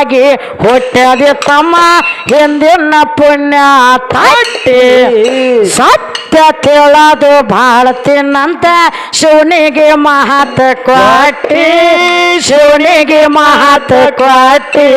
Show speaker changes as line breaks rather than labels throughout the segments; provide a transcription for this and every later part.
ಆಗಿ ಹುಟ್ಟದೆ ತಮ್ಮ ಹಿಂದಿನ ಪುಣ್ಯ ತಟ್ಟಿ. ಸತ್ಯ ಕೇಳೋದು ಭಾಳ ತಿನ್ನಂತ. ಶಿವನಿಗೆ ಮಹತ್ ಕೊಟ್ಟಿ. ಶಿವನಿಗೆ ಮಹತ್ ಕೊಟ್ಟಿ.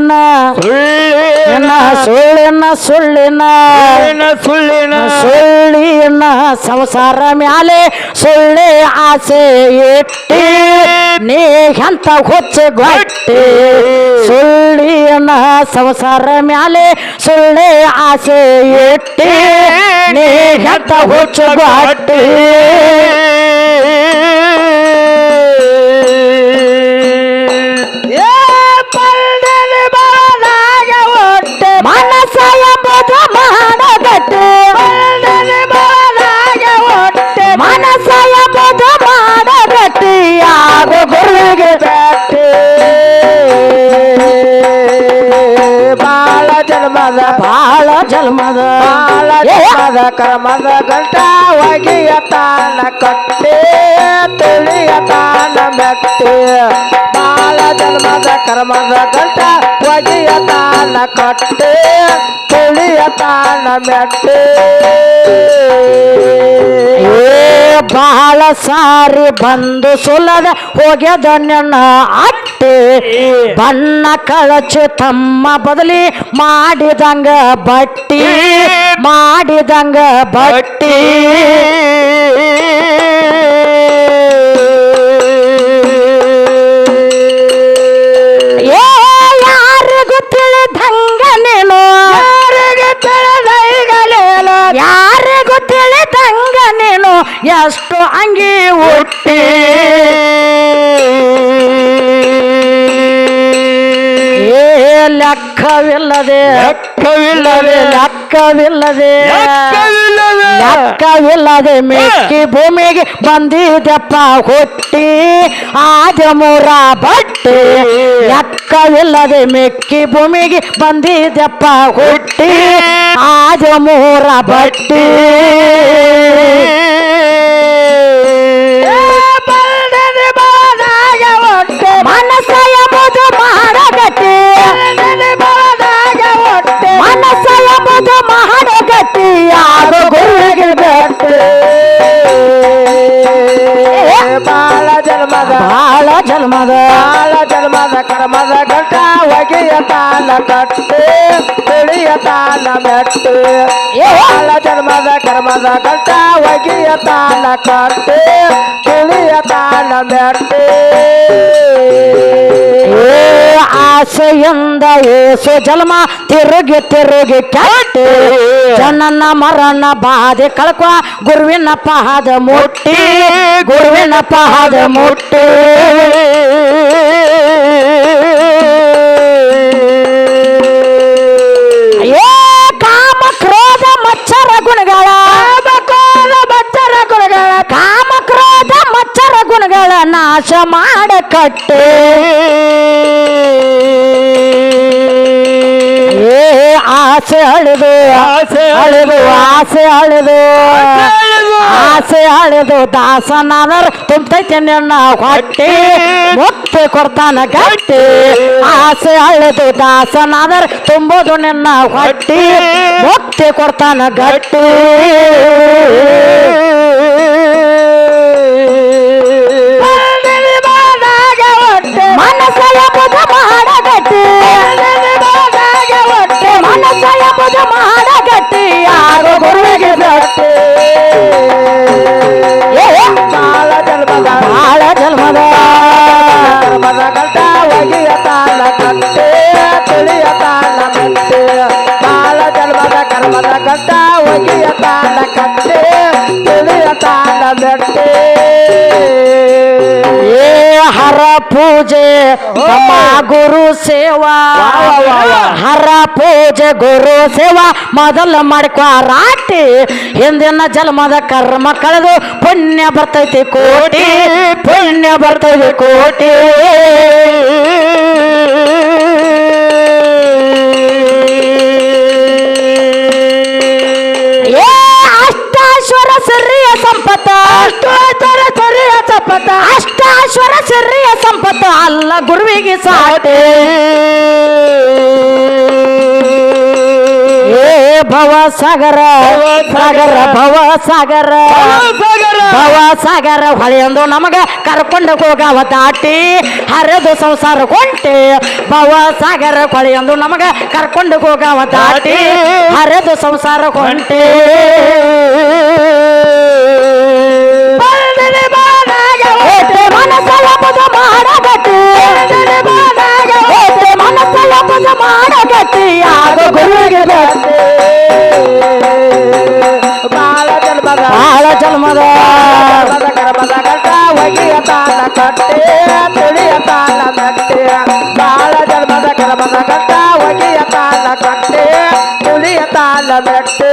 ಸುಳ್ಳಿನ ಸುಳ್ಳಿನ ಸುಳ್ಳಿನ ಸುಳ್ಳಿನ
ಸುಳ್ಳಿನ.
ಸುಳ್ಳಿನ ಸಂಸಾರ ಮ್ಯಾಲೆ ಸುಳ್ಳಿ ಆಸೆ ಇಟ್ಟಿ ನೀ ಎಂತ ಹುಚ್ಚೆ ಗೊತ್ತಿ ಸುಳ್ಳಿನ ಸಂಸಾರ ಮ್ಯಾಲೆ ಸುಳ್ಳಿ ಆಸೆ ಇಟ್ಟಿ ನೀ ಎಂತ ಹುಚ್ಚ ಗೊಟ್ಟಿ.
ಬಾಳ ಜನ್ಮದ
ಬಾಳ ಜನ್ಮದ.
ಬಾಳ ಜನ್ಮದ ಕರ್ಮದ ಗಂಟ ಒಗೆಯ ತಾನ ಕಟ್ಟೆ ತಿಳಿಯ ತಾನ ಮೆಟ್ಟೆ. ಬಾಳ ಜನ್ಮದ ಕರ್ಮದ ಗಂಟ ಒಗೆಯ ತಾನ ಕಟ್ಟೆ ತಿಳಿಯ ತಾನ ಮೆಟ್ಟೆ.
ಏ ಬಹಳ ಸಾರಿ ಬಂದು ಸುಲದ ಹೋಗ್ಯದ ನನ್ನ ಅಟ್ಟೆ. ಬಣ್ಣ ಕಳಚಿ ತಮ್ಮ ಬದಲಿ ಮಾಡಿದಂಗ ಬಟ್ಟಿ ಮಾಡಿದಂಗ ಬಟ್ಟಿ. ಲೆಕ್ಕವಿಲ್ಲದೆ
ಲೆಕ್ಕವಿಲ್ಲದೆ
ಲೆಕ್ಕವಿಲ್ಲದೆ
ಲೆಕ್ಕವಿಲ್ಲದೆ
ಮೆಕ್ಕಿ ಭೂಮಿಗೆ ಬಂದಿದ್ದಪ್ಪ ಹುಟ್ಟಿ ಆದಮೂರ ಬಟ್ಟೆ. ಲೆಕ್ಕವಿಲ್ಲದೆ ಮೆಕ್ಕಿ ಭೂಮಿಗೆ ಬಂದಿದ್ದಪ್ಪ ಹುಟ್ಟಿ ಆದಮೂರ ಬಟ್ಟೆ.
ತಾನ ಕಟ್ಟೆ ತಿಳಿಯ ತಾನ ಮೆಟ್ಟಿ. ಬಾಳ ಜನ್ಮದ ಕರ್ಮದ ಕಟ್ಟ ಒಗಿಯ ತಾನ ಕಟ್ಟಿ ತಿಳಿಯ ತಾನ ಮೆಟ್ಟಿ.
ಆಸೆಯಿಂದ ಏಸು ಜನ್ಮ ತಿರುಗಿ ತಿರುಗಿ ಕೆಟ್ಟಿ. ಜನನ ಮರಣ ಬಾಧೆ ಕಳ್ಕೊ ಗುರುವಿನ ಪಹದ ಮುಟ್ಟಿ. ಗುರುವಿನ ಪಹದ ಮುಟ್ಟಿ. ನಾಶ ಮಾಡ ಕಟ್ಟೆ ಏ ಆಸೆ ಅಳೆದು
ಆಸೆ
ಅಳೆದು ಆಸೆ ಅಳೆದು. ಆಸೆ ಅಳೆದು. ದಾಸನಾದರ ತುಂಬತೈತೆ ನಿನ್ನ ಹೊಟ್ಟೆ. ಮುಕ್ತಿ ಕೊಡ್ತಾನ ಗಟ್ಟಿ. ಆಸೆ ಅಳಿದು ದಾಸನಾದರ ತುಂಬೋದು ನಿನ್ನ ಹೊಟ್ಟಿ. ಮುಕ್ತಿ ಕೊಡ್ತಾನ ಗಟ್ಟಿ.
ತಾನ
ಏ ಹರ ಪೂಜೆ ತಮ್ಮ ಗುರು ಸೇವಾ. ಹರ ಪೂಜೆ ಗುರು ಸೇವಾ. ಮೊದಲ ಮಾಡ್ಕೊ ರಾಟಿ ಹಿಂದಿನ ಜನ್ಮದ ಕರ್ಮ ಕಳೆದು ಪುಣ್ಯ ಬರ್ತೈತಿ ಕೋಟಿ ಪುಣ್ಯ ಬರ್ತೈತಿ ಕೋಟಿ. ಸಾಗರ ಸಾಗರ ಭವ ಸಾಗರ. ಭವ ಸಾಗರ. ಹೊಳೆಯೊಂದು ನಮಗ ಕರ್ಕೊಂಡು ಹೋಗವ ದಾಟಿ ಹರಿದು ಸಂಸಾರ ಕೊಂಟೆ. ಭವ ಸಾಗರ ಹೊಳೆಯೊಂದು ನಮಗ ಕರ್ಕೊಂಡು ಹೋಗವ ದಾಟಿ. ಹರಿದು ಸಂಸಾರ ಕೊಂಟೆ.
ಕಟ್ಟೆ ತಿಳಿಯ ತಾಳ ಮೆಟ್ಟೆ ಬಾಳ ಜನ್ಮದ ಕರ್ಮದ ಗಂಟ ಒಗೆಯ ತಾಳ ಕಟ್ಟೆ, ತಿಳಿಯ ತಾಳ ಮೆಟ್ಟೆ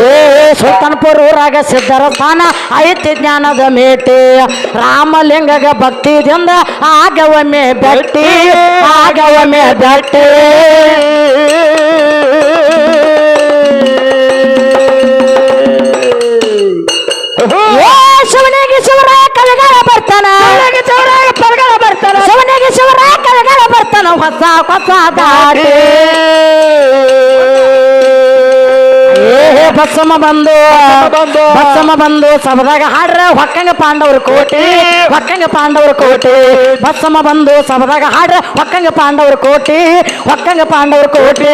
ಏ, ಸುಲ್ತಾನ್ಪುರ ಊರಾಗ ಸಿದ್ಧರ ಸ್ಥಾನ, ಐತಿ ಜ್ಞಾನದ ಮೇಟಿ. ರಾಮಲಿಂಗಗ ಭಕ್ತಿದಿಂದ ಆಗವಮೆ ಬೆಟ್ಟಿ ಮೇ ಬೆಟ್ಟಿ. ಬರ್ತಾನ ಹೊಸ ಹೊಸ ದಾಟಿ ಏ ಬಸಮ್ಮ ಬಂದು
ಬಂದು.
ಬಸಮ್ಮ ಬಂದು ಸಭದಾಗ ಹಾಡ್ರ ಹೊಕ್ಕಂಗ ಪಾಂಡವ್ರ ಕೋಟೆ ಹೊಕ್ಕಂಗ ಪಾಂಡವ್ರ ಕೋಟೆ ಬಸಮ್ಮ ಬಂದು ಸಭದಾಗ ಹಾಡ್ರ ಹೊಕ್ಕಂಗ ಪಾಂಡವ್ರ ಕೋಟೆ ಹೊಕ್ಕಂಗ ಪಾಂಡವ್ರ ಕೋಟೆ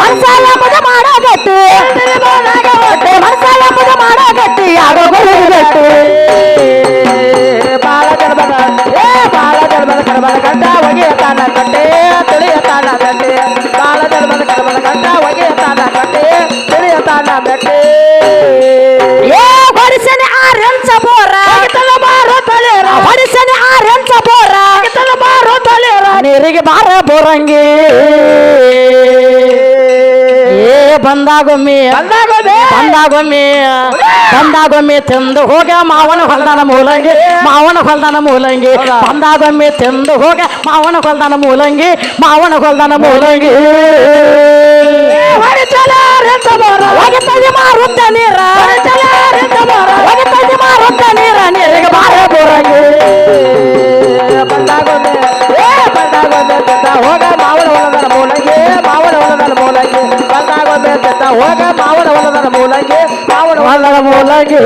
ಮನಸಾಲ ಪದ ಮಾಡಗಟ್ಟು ಮನಸಾಲ ಪದ ಮಾಡಗಟ್ಟಿ ಯಾರೋ ಬಂದಾಗೊಮ್ಮೆ
ಬಂದಾಗೊಮ್ಮೆ.
ಬಂದಾಗೊಮ್ಮೆ ತಿಂದು ಹೋಗ ಮಾವನ ಹೊಲ್ದಾನ ಮೂಲಂಗಿ ಮಾವನ ಹೊಲ್ದಾನ ಮೂಲಂಗಿ? ಬಂದಾಗೊಮ್ಮೆ ತಿಂದು ಹೋಗ ಮಾವನ ಹೊಲ್ದಾನ ಮೂಲಂಗಿ ಮಾವನ ಹೊಲ್ದಾನ ಮೂಲಂಗಿ. ಒಗೆತದೆ ಮಾರುತ್ತ কেমন লাগে